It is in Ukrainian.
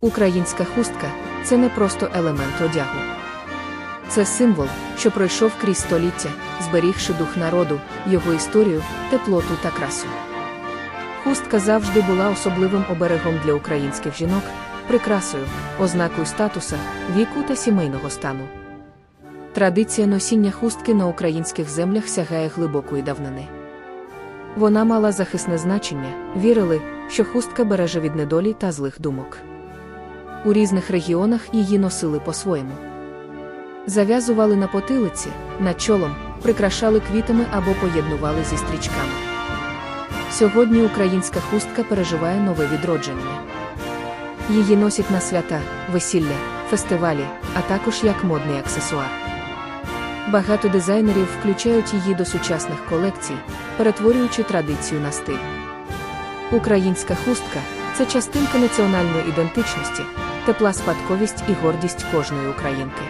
Українська хустка це не просто елемент одягу. Це символ, що пройшов крізь століття, зберігши дух народу, його історію, теплоту та красу. Хустка завжди була особливим оберегом для українських жінок, прикрасою, ознакою статуса, віку та сімейного стану. Традиція носіння хустки на українських землях сягає глибокої давнини. Вона мала захисне значення, вірили, що хустка береже від недолі та злих думок. У різних регіонах її носили по-своєму. Зав'язували на потилиці, над чолом, прикрашали квітами або поєднували зі стрічками. Сьогодні українська хустка переживає нове відродження. Її носять на свята, весілля, фестивалі, а також як модний аксесуар. Багато дизайнерів включають її до сучасних колекцій, перетворюючи традицію на стиль. Українська хустка це частинка національної ідентичності, тепла спадковість і гордість кожної українки.